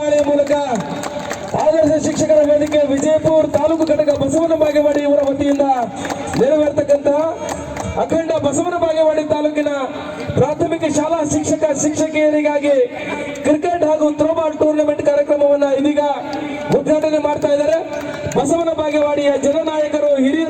ತಾಳಿಯ ಮೂಲಕ ಆದರ್ಶ ಶಿಕ್ಷಕರ ವೇದಿಕೆ ವಿಜಯಪುರ ತಾಲೂಕು ಘಟಕ ಬಸವನ ಬಾಗೇವಾಡಿ ಇವರ ವತಿಯಿಂದ ನೆರವೇರ್ತಕ್ಕಂತಹ ಅಖಂಡ ಬಸವನ ಬಾಗೇವಾಡಿ ತಾಲೂಕಿನ ಪ್ರಾಥಮಿಕ ಶಾಲಾ ಶಿಕ್ಷಕ ಶಿಕ್ಷಕಿಯರಿಗಾಗಿ ಕ್ರಿಕೆಟ್ ಹಾಗೂ ಥ್ರೋಬಾಲ್ ಟೂರ್ನಮೆಂಟ್ ಕಾರ್ಯಕ್ರಮವನ್ನ ಇದೀಗ ಉದ್ಘಾಟನೆ ಮಾಡ್ತಾ ಇದ್ದಾರೆ. ಬಸವನ ಬಾಗೇವಾಡಿಯ ಜನನಾಯಕರು, ಹಿರಿಯರು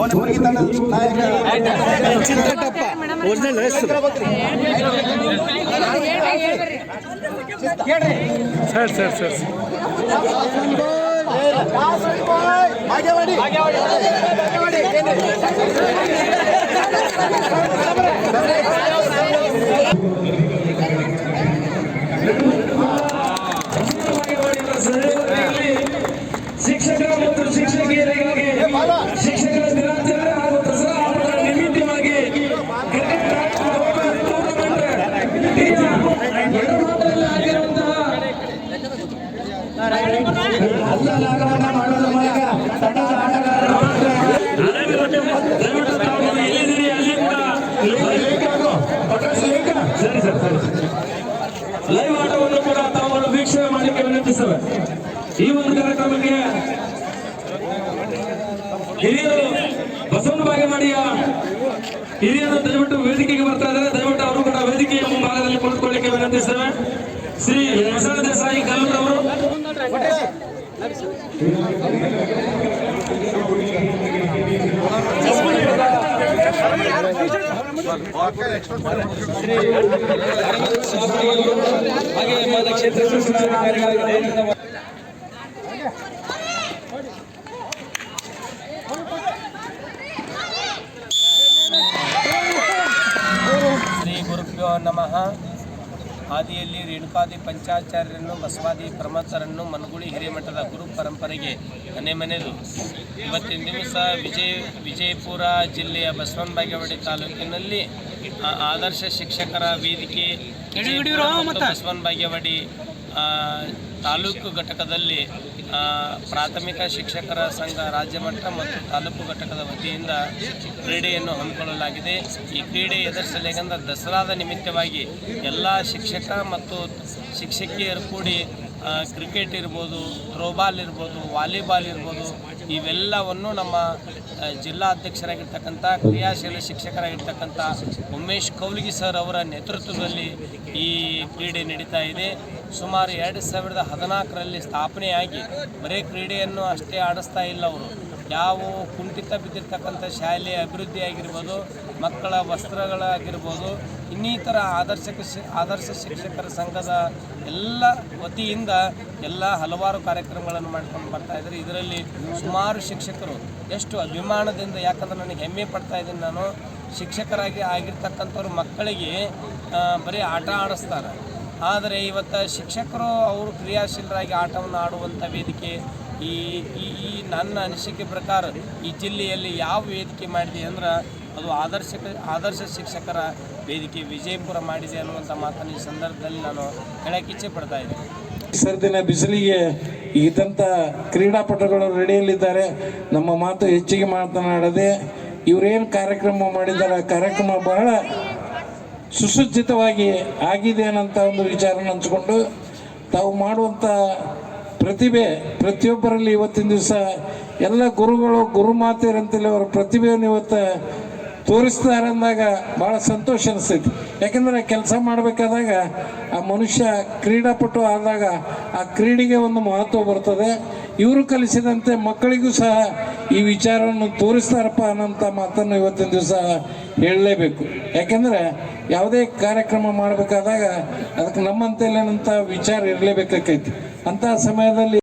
ಹಂತದ ಟಾಸ್ಗೆ ಸಿದ್ಧರಿದ್ದಾರೆ. ಬೋನಪುರಿ ತಂಡದ ನಾಯಕ ಶಿಕ್ಷಕರ ಲೈವ್ ಆಟವನ್ನು ಕೂಡ ತಾವು ವೀಕ್ಷಣೆ ಮಾಡಲಿಕ್ಕೆ ವಿನಂತಿಸವೆ ಈ ಒಂದು ಕಾರ್ಯಕ್ರಮಕ್ಕೆ ಹಿರಿಯರು ಬಸವನ ಬಾಗೇವಾಡಿಯ ಹಿರಿಯರು ದಯವಿಟ್ಟು ವೇದಿಕೆಗೆ ಬರ್ತಾ ಇದ್ದಾರೆ ದಯವಿಟ್ಟು ಅವರು ಕೂಡ ವೇದಿಕೆಯ ಮುಂಭಾಗದಲ್ಲಿ ಕುಳಿತುಕೊಳ್ಳಿಕ್ಕೆ ವಿನಂತಿಸ್ತೇವೆ ಶ್ರೀ ಬಸವ ದೇಸಾಯಿ ಕಲ್ಲೂರವರು ಹಾಗೆ ಮಾನ್ಯ ಕ್ಷೇತ್ರ ಶಿಕ್ಷಣಾಧಿಕಾರಿಗಳಿಗೆ ಶ್ರೀ ಗುರುಭ್ಯೋ ನಮಃ ಆದಿಯಲ್ಲಿ ರೇಣುಕಾದಿ ಪಂಚಾಚಾರ್ಯರನ್ನು ಬಸವಾದಿ ಪ್ರಮಥರನ್ನು ಮನಗುಳಿ ಹಿರೇಮಠದ ಗುರು ಪರಂಪರೆಗೆ ಮನೆ ಮನೆದು. ಇವತ್ತಿನ ದಿವಸ ವಿಜಯ ವಿಜಯಪುರ ಜಿಲ್ಲೆಯ ಬಸವನ ಬಾಗೇವಾಡಿ ತಾಲೂಕಿನಲ್ಲಿ ಆದರ್ಶ ಶಿಕ್ಷಕರ ವೇದಿಕೆ ಬಸವನ ಬಾಗೇವಾಡಿ ತಾಲೂಕು ಘಟಕದಲ್ಲಿ ಪ್ರಾಥಮಿಕ ಶಿಕ್ಷಕರ ಸಂಘ ರಾಜ್ಯ ಮಟ್ಟ ಮತ್ತು ತಾಲೂಕು ಘಟಕದ ವತಿಯಿಂದ ಕ್ರೀಡೆಯನ್ನು ಹಮ್ಮಿಕೊಳ್ಳಲಾಗಿದೆ. ಈ ಕ್ರೀಡೆ ಎದುರಿಸಲೇಕೆಂದ್ರೆ ದಸರಾದ ನಿಮಿತ್ತವಾಗಿ ಎಲ್ಲ ಶಿಕ್ಷಕ ಮತ್ತು ಶಿಕ್ಷಕಿಯರು ಕೂಡಿ ಕ್ರಿಕೆಟ್ ಇರ್ಬೋದು ಥ್ರೋಬಾಲ್ ಇರ್ಬೋದು ವಾಲಿಬಾಲ್ ಇರ್ಬೋದು, ಇವೆಲ್ಲವನ್ನು ನಮ್ಮ ಜಿಲ್ಲಾ ಅಧ್ಯಕ್ಷರಾಗಿರ್ತಕ್ಕಂಥ, ಕ್ರಿಯಾಶೀಲ ಶಿಕ್ಷಕರಾಗಿರ್ತಕ್ಕಂಥ ಉಮೇಶ್ ಕೌಲಿಗಿ ಸರ್ ಅವರ ನೇತೃತ್ವದಲ್ಲಿ ಈ ಕ್ರೀಡೆ ನಡೀತಾ ಇದೆ. ಸುಮಾರು ಎರಡು ಸಾವಿರದ ಹದಿನಾಲ್ಕರಲ್ಲಿ ಸ್ಥಾಪನೆಯಾಗಿ ಬರೀ ಕ್ರೀಡೆಯನ್ನು ಅಷ್ಟೇ ಆಡಿಸ್ತಾ ಇಲ್ಲ ಅವರು. ಯಾವ ಕುಂಠಿತ ಬಿದ್ದಿರ್ತಕ್ಕಂಥ ಶಾಲೆ ಅಭಿವೃದ್ಧಿ ಆಗಿರ್ಬೋದು, ಮಕ್ಕಳ ವಸ್ತ್ರಗಳಾಗಿರ್ಬೋದು, ಇನ್ನಿತರ ಆದರ್ಶಕ ಶಿ, ಆದರ್ಶ ಶಿಕ್ಷಕರ ಸಂಘದ ಎಲ್ಲ ವತಿಯಿಂದ ಎಲ್ಲ ಹಲವಾರು ಕಾರ್ಯಕ್ರಮಗಳನ್ನು ಮಾಡ್ಕೊಂಡು ಬರ್ತಾ ಇದ್ದಾರೆ. ಇದರಲ್ಲಿ ಸುಮಾರು ಶಿಕ್ಷಕರು, ಎಷ್ಟು ಅಭಿಮಾನದಿಂದ, ಯಾಕಂದ್ರೆ ನನಗೆ ಹೆಮ್ಮೆ ಪಡ್ತಾ ಇದ್ದೀನಿ ನಾನು, ಶಿಕ್ಷಕರಾಗಿ ಆಗಿರ್ತಕ್ಕಂಥವ್ರು ಮಕ್ಕಳಿಗೆ ಬರೀ ಆಟ ಆಡಿಸ್ತಾರೆ. ಆದರೆ ಇವತ್ತು ಶಿಕ್ಷಕರು ಅವರು ಕ್ರಿಯಾಶೀಲರಾಗಿ ಆಟವನ್ನು ಆಡುವಂಥ ವೇದಿಕೆ ಈ ಈ ಈ ನನ್ನ ಅನಿಸಿಕೆ ಪ್ರಕಾರ ಈ ಜಿಲ್ಲೆಯಲ್ಲಿ ಯಾವ ವೇದಿಕೆ ಮಾಡಿದೆ ಅಂದ್ರೆ ಅದು ಆದರ್ಶ ಆದರ್ಶ ಶಿಕ್ಷಕರ ವೇದಿಕೆ ವಿಜಯಪುರ ಮಾಡಿದೆ ಅನ್ನುವಂಥ ಮಾತನ್ನು ಈ ಸಂದರ್ಭದಲ್ಲಿ ನಾನು ಹೇಳಕ್ಕೆ ಇಚ್ಛೆ ಪಡ್ತಾ ಇದ್ದೀನಿ. ಸರ್ದಿನ ಬಿಸಿಲಿಗೆ ಇದ್ದಂಥ ಕ್ರೀಡಾಪಟುಗಳು ರೆಡಿಯಲ್ಲಿದ್ದಾರೆ. ನಮ್ಮ ಮಾತು ಹೆಚ್ಚಿಗೆ ಮಾತನಾಡದೆ ಇವರೇನು ಕಾರ್ಯಕ್ರಮ ಮಾಡಿದ್ದಾರೆ ಕಾರ್ಯಕ್ರಮ ಬಹಳ ಸುಸಜ್ಜಿತವಾಗಿ ಆಗಿದೆ ಅನ್ನೋಂಥ ಒಂದು ವಿಚಾರನ ಹಂಚ್ಕೊಂಡು ತಾವು ಮಾಡುವಂಥ ಪ್ರತಿಭೆ, ಪ್ರತಿಯೊಬ್ಬರಲ್ಲಿ ಇವತ್ತಿನ ದಿವಸ ಎಲ್ಲ ಗುರುಗಳು ಗುರುಮಾತೆಯರಂತೇಳಿ ಅವರ ಪ್ರತಿಭೆಯನ್ನು ಇವತ್ತು ತೋರಿಸ್ತಾರೆ ಅಂದಾಗ ಭಾಳ ಸಂತೋಷ ಅನಿಸ್ತೈತಿ. ಯಾಕೆಂದರೆ ಕೆಲಸ ಮಾಡಬೇಕಾದಾಗ ಆ ಮನುಷ್ಯ ಕ್ರೀಡಾಪಟು ಆದಾಗ ಆ ಕ್ರೀಡೆಗೆ ಒಂದು ಮಹತ್ವ ಬರ್ತದೆ. ಇವರು ಕಲಿಸಿದಂತೆ ಮಕ್ಕಳಿಗೂ ಸಹ ಈ ವಿಚಾರವನ್ನು ತೋರಿಸ್ತಾರಪ್ಪ ಅನ್ನೋಂಥ ಮಾತನ್ನು ಇವತ್ತಿನ ದಿವಸ ಹೇಳಲೇಬೇಕು. ಯಾಕೆಂದರೆ ಯಾವುದೇ ಕಾರ್ಯಕ್ರಮ ಮಾಡಬೇಕಾದಾಗ ಅದಕ್ಕೆ ನಮ್ಮಂತೆಲ್ಲಂಥ ವಿಚಾರ ಇರಲೇಬೇಕಾಕೈತಿ ಅಂತಹ ಸಮಯದಲ್ಲಿ